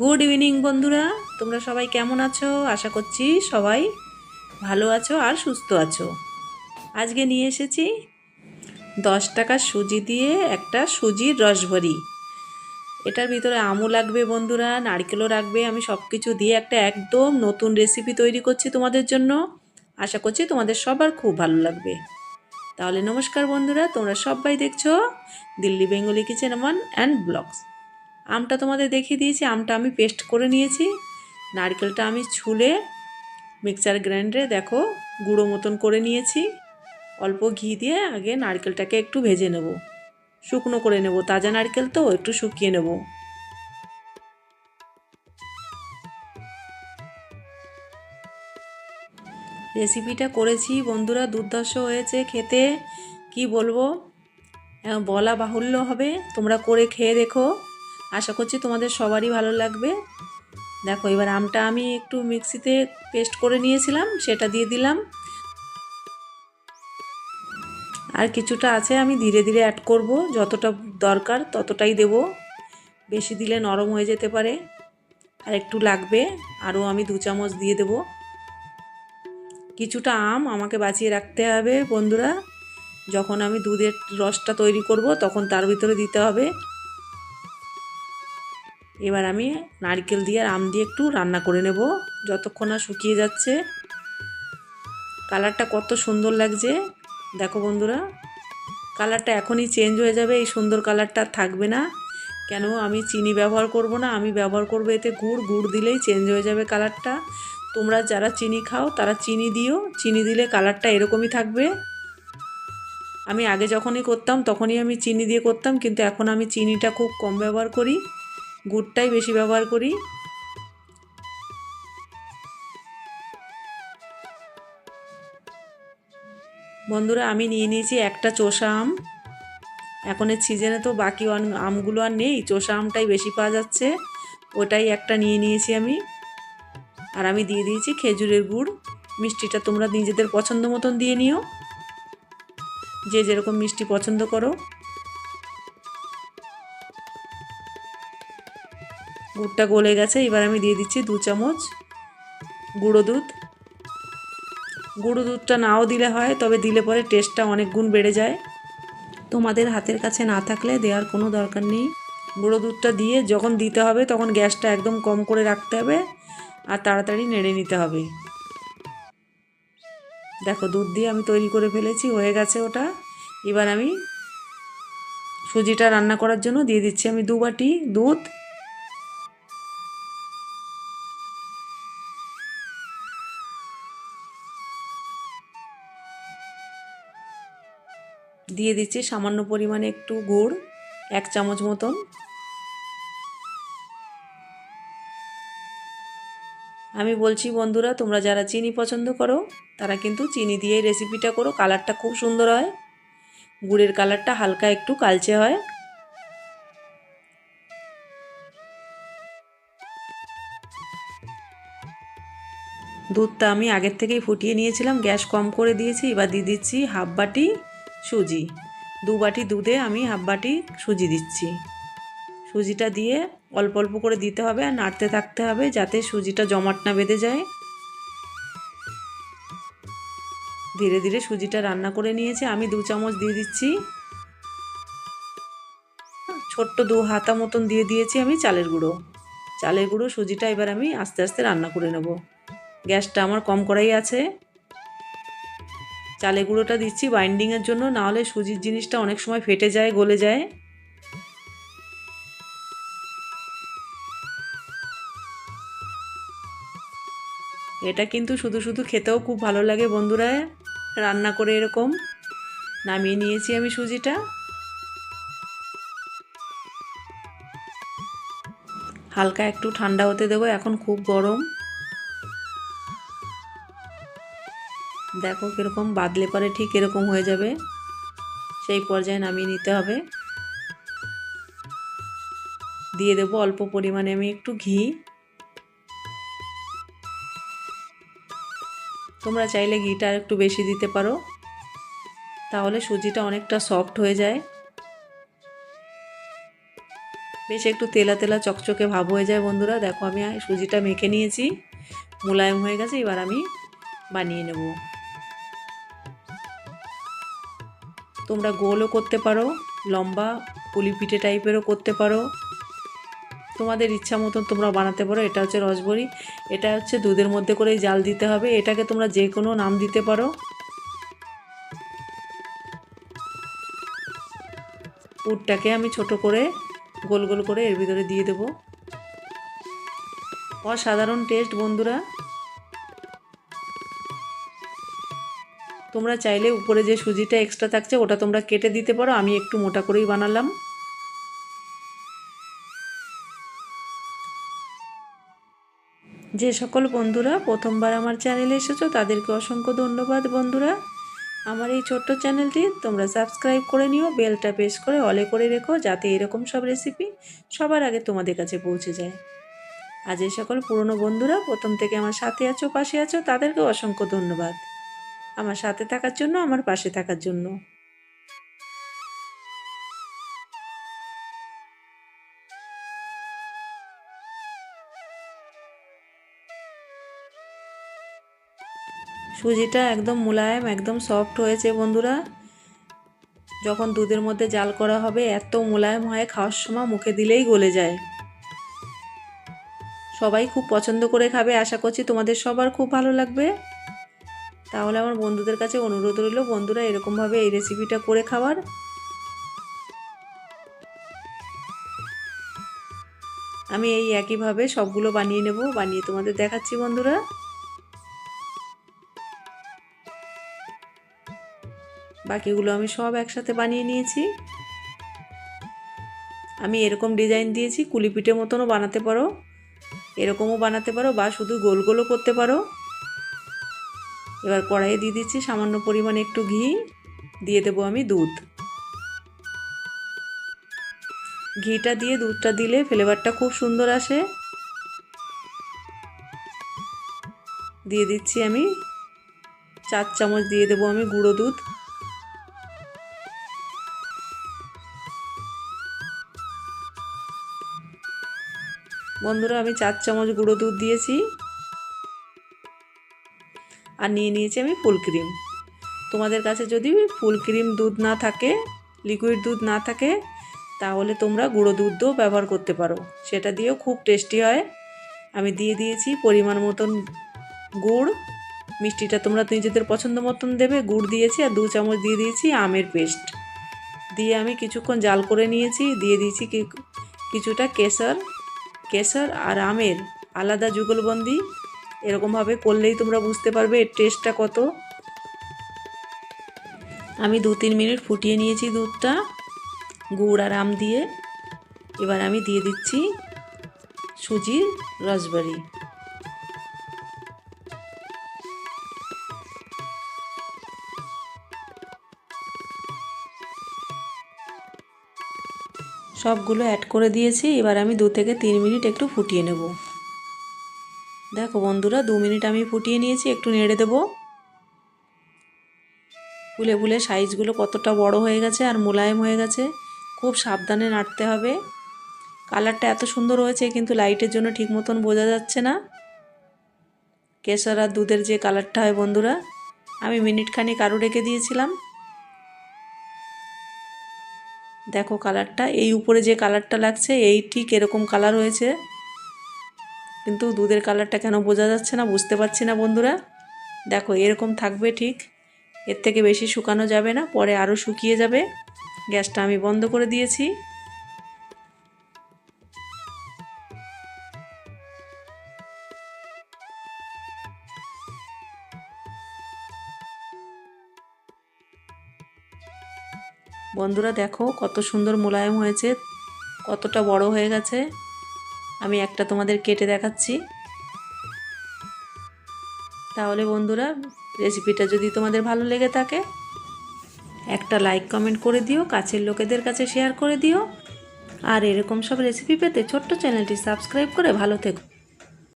Good evening বন্ধুরা। তোমরা সবাই কেমন আছো? আশা করছি সবাই ভালো আছো আর সুস্থ আছো। আজকে নিয়ে এসেছি দশ টাকার সুজি দিয়ে একটা সুজির রসভরি। এটার ভিতরে আমও লাগবে বন্ধুরা, নারকেলও রাখবে আমি সব কিছু দিয়ে একটা একদম নতুন রেসিপি তৈরি করছি তোমাদের জন্য। আশা করছি তোমাদের সবার খুব ভালো লাগবে। তাহলে নমস্কার বন্ধুরা, তোমরা সবাই দেখছ Delhi Bengali kitchen and blogs. আমটা তোমাদের দেখিয়ে দিয়েছি, আমটা আমি পেস্ট করে নিয়েছি। নারকেলটা আমি ছুলে মিক্সার গ্রাইন্ডারে দেখো গুঁড়ো মতন করে নিয়েছি। অল্প ঘি দিয়ে আগে নারকেলটাকে একটু ভেজে নেব। শুকনো করে নেব, তাজা নারকেল তো, একটু শুকিয়ে নেব। রেসিপিটা করেছি বন্ধুরা, দুর্ধর্ষ হয়েছে খেতে। কি বলব? বলা বাহুল্য হবে, তোমরা করে খেয়ে দেখো। আশা করছি তোমাদের সবারই ভালো লাগবে। দেখো, এবার আমটা আমি একটু মিক্সিতে পেস্ট করে নিয়েছিলাম, সেটা দিয়ে দিলাম। আর কিছুটা আছে আমি ধীরে ধীরে অ্যাড করব, যতটা দরকার ততটাই দেব। বেশি দিলে নরম হয়ে যেতে পারে। আর একটু লাগবে, আরও আমি দু চামচ দিয়ে দেব। কিছুটা আম আমাকে বাঁচিয়ে রাখতে হবে বন্ধুরা। যখন আমি দুধের রসটা তৈরি করব, তখন তার ভিতরে দিতে হবে। এবার আমি নারকেল দিয়ে আর আম দিয়ে একটু রান্না করে নেব। যতক্ষণ না শুকিয়ে যাচ্ছে। কালারটা কত সুন্দর লাগছে। দেখো বন্ধুরা, কালারটা এখনই চেঞ্জ হয়ে যাবে। এই সুন্দর কালারটা থাকবে না। কেন? আমি চিনি ব্যবহার করব না। আমি ব্যবহার করব এতে গুড়। গুড় দিলেই চেঞ্জ হয়ে যাবে কালারটা। তোমরা যারা চিনি খাও, তারা চিনি দিও। চিনি দিলে কালারটা এরকমই থাকবে। আমি আগে যখনই করতাম, তখনই আমি চিনি দিয়ে করতাম। কিন্তু এখন আমি চিনিটা খুব কম ব্যবহার করি। গুড়টাই বেশি ব্যবহার করি। বন্ধুরা, আমি নিয়ে নিয়েছি একটা চোষা আম। এখন এর সিজনে তো বাকি আমগুলো আর নেই, চোষা আমটাই বেশি পাওয়া যাচ্ছে। ওটাই একটা নিয়ে নিয়েছি আমি। আর আমি দিয়ে দিয়েছি খেজুরের গুড়। মিষ্টিটা তোমরা নিজেদের পছন্দ মতন দিয়ে নিও। যে যেরকম মিষ্টি পছন্দ করো। গুড়টা গলে গেছে, এবার আমি দিয়ে দিচ্ছি দু চামচ গুঁড়ো দুধ। গুঁড়ো দুধটা নাও দিলে হয়, তবে দিলে পরে টেস্টটা অনেক গুণ বেড়ে যায়। তোমাদের হাতের কাছে না থাকলে দেওয়ার কোনো দরকার নেই। গুঁড়ো দুধটা দিয়ে যখন দিতে হবে, তখন গ্যাসটা একদম কম করে রাখতে হবে আর তাড়াতাড়ি নেড়ে নিতে হবে। দেখো, দুধ দিয়ে আমি তৈরি করে ফেলেছি, হয়ে গেছে ওটা। এবার আমি সুজিটা রান্না করার জন্য দিয়ে দিচ্ছি আমি দু বাটি দুধ। দিয়ে দিচ্ছি সামান্য পরিমাণে একটু গুড়, এক চামচ মতন। আমি বলছি, বন্ধুরা, তোমরা যারা চিনি পছন্দ করো, তারা কিন্তু চিনি দিয়েই রেসিপিটা করো। কালারটা খুব সুন্দর হয়। গুড়ের কালারটা হালকা একটু কালচে হয়। দুধটা আমি আগের থেকেই ফুটিয়ে নিয়েছিলাম। গ্যাস কম করে দিয়েছি, এবার দিয়ে দিচ্ছি হাফ বাটি সুজি। দু বাটি দুধে আমি হাফ বাটি সুজি দিচ্ছি। সুজিটা দিয়ে অল্প অল্প করে দিতে হবে আর নাড়তে থাকতে হবে যাতে সুজিটা জমাট না বেঁধে যায়। ধীরে ধীরে সুজিটা রান্না করে নিয়েছে। আমি দু চামচ দিয়ে দিচ্ছি। ছোট্ট দু হাতা মতন দিয়ে দিয়েছি আমি চালের গুঁড়ো। চালের গুঁড়ো সুজিটা এবার আমি আস্তে আস্তে রান্না করে নেব। গ্যাসটা আমার কম করাই আছে। চালে গুঁড়োটা দিচ্ছি বাইন্ডিংয়ের জন্য, নাহলে সুজির জিনিসটা অনেক সময় ফেটে যায়, গলে যায়। এটা কিন্তু শুধু শুধু খেতেও খুব ভালো লাগে বন্ধুরা, রান্না করে এরকম। নামিয়ে নিয়েছি আমি সুজিটা। হালকা একটু ঠান্ডা হতে দেবো, এখন খুব গরম। দেখো কীরকম বাদলে পরে ঠিক এরকম হয়ে যাবে। সেই পর্যায়ে নামিয়ে নিতে হবে। দিয়ে দেবো অল্প পরিমাণে আমি একটু ঘি। তোমরা চাইলে ঘিটা আর একটু বেশি দিতে পারো। তাহলে সুজিটা অনেকটা সফট হয়ে যায়। বেশ একটু তেলা তেলা চকচকে ভাব হয়ে যায় বন্ধুরা। দেখো আমি সুজিটা মেখে নিয়েছি। মোলায়েম হয়ে গেছে, এবার আমি বানিয়ে নেব। তোমরা গোলও করতে পারো, লম্বা, পুলি পিঠে টাইপেরও করতে পারো। তোমাদের ইচ্ছা মতন তোমরা বানাতে পারো, এটা হচ্ছে রসবড়ি। এটা হচ্ছে দুধের মধ্যে করেই জাল দিতে হবে, এটাকে তোমরা যে কোনো নাম দিতে পারো। পুরটাকে আমি ছোট করে গোল গোল করে এর ভিতরে দিয়ে দেব। অসাধারণ টেস্ট বন্ধুরা। তোমরা চাইলে উপরে যে সুজিটা এক্সট্রা থাকছে, ওটা তোমরা কেটে দিতে পারো, আমি একটু মোটা করেই বানালাম। যে সকল বন্ধুরা, প্রথমবার আমার চ্যানেলে এসেছ, তাদেরকে অসংখ্য ধন্যবাদ বন্ধুরা। আমার এই ছোট্ট চ্যানেলটি তোমরা সাবস্ক্রাইব করে নিও বেলটা প্রেস করে অলে করে রেখো, যাতে এরকম সব রেসিপি সবার আগে তোমাদের কাছে পৌঁছে যায়। আজ এই সকল পুরনো বন্ধুরা, প্রথম থেকে আমার সাথে আছো, পাশে আছো তাদেরকে অসংখ্য ধন্যবাদ। আমার সাথে থাকার জন্য, আমার পাশে থাকার জন্য। সুজিটা একদম মোলায়েম, একদম সফট হয়েছে বন্ধুরা। যখন দুধের মধ্যে জাল করা হবে, এত মোলায়েম হয় খাওয়ার সময় মুখে দিলেই গলে যায়। সবাই খুব পছন্দ করে খাবে, আশা করছি তোমাদের সবার খুব ভালো লাগবে। তাহলে আমার বন্ধুদের কাছে অনুরোধ রইল, বন্ধুরা, এরকমভাবে এই রেসিপিটা করে খাওয়ার। আমি এই একইভাবে সবগুলো বানিয়ে নেব, বানিয়ে তোমাদের দেখাচ্ছি, বন্ধুরা। বাকিগুলো আমি সব একসাথে বানিয়ে নিয়েছি। আমি এরকম ডিজাইন দিয়েছি কুলি পিঠের মতনও বানাতে পারো। এরকমও বানাতে পারো বা শুধু গোল গোলও করতে পারো। এবার কড়াইয়ে দিয়ে দিচ্ছি সামান্য পরিমাণে একটু ঘি। দিয়ে দেবো আমি দুধ। ঘিটা দিয়ে দুধটা দিলে ফ্লেভারটা খুব সুন্দর আসে। দিয়ে দিচ্ছি আমি চার চামচ দিয়ে দেবো আমি গুঁড়ো দুধ। বন্ধুরা আমি চার চামচ গুঁড়ো দুধ দিয়েছি। আর নিয়ে নিয়েছি আমি ফুল ক্রিম। তোমাদের কাছে যদি ফুল ক্রিম দুধ না থাকে লিকুইড দুধ না থাকে, তাহলে তোমরা গুঁড়ো দুধও ব্যবহার করতে পারো। সেটা দিয়েও খুব টেস্টি হয়। আমি দিয়ে দিয়েছি পরিমাণ মতন গুড়। মিষ্টিটা তোমরা নিজেদের পছন্দ মতন দেবে, গুড় দিয়েছি আর দু চামচ দিয়ে দিয়েছি আমের পেস্ট। দিয়ে আমি কিছুক্ষণ জাল করে নিয়েছি, দিয়ে দিয়েছি কিছুটা কেশর। কেশর আর আমের আলাদা যুগলবন্দি এরকমভাবে করলেই তোমরা বুঝতে পারবে এর টেস্টটা কত। আমি দু তিন মিনিট ফুটিয়ে নিয়েছি দুধটা, গুড় আর আম দিয়ে। এবার আমি দিয়ে দিচ্ছি সুজির রসবারি সবগুলো অ্যাড করে দিয়েছি, এবার আমি দু থেকে তিন মিনিট একটু ফুটিয়ে নেব। দেখো বন্ধুরা, দু মিনিট আমি ফুটিয়ে নিয়েছি, একটু নেড়ে দেবো। ফুলে ফুলে সাইজগুলো কতটা বড় হয়ে গেছে আর মোলায়েম হয়ে গেছে, খুব সাবধানে নাড়তে হবে। কালারটা এত সুন্দর হয়েছে, কিন্তু লাইটের জন্য ঠিক মতন বোঝা যাচ্ছে না। কেশর আর দুধের যে কালারটা হয় বন্ধুরা, আমি মিনিটখানিক আরও রেখে দিয়েছিলাম। দেখো কালারটা, এই উপরে যে কালারটা লাগছে, এই ঠিক এরকম কালার হয়েছে। কিন্তু দুধের কালারটা কেন বোঝা যাচ্ছে না, বুঝতে পারছি না বন্ধুরা। দেখো, এরকম থাকবে ঠিক। এর থেকে বেশি শুকানো যাবে না, পরে আরও শুকিয়ে যাবে। গ্যাসটা আমি বন্ধ করে দিয়েছি। বন্ধুরা, দেখো কত সুন্দর মোলায়েম হয়েছে, কতটা বড় হয়ে গেছে। আমি একটা তোমাদের কেটে দেখাচ্ছি। তাহলে বন্ধুরা রেসিপিটা যদি তোমাদের ভালো লেগে থাকে, একটা লাইক কমেন্ট করে দিও, কাছের লোকেদের কাছে শেয়ার করে দিও। আর এরকম সব রেসিপি পেতে ছোট্ট চ্যানেলটি সাবস্ক্রাইব করে ভালো থেকো।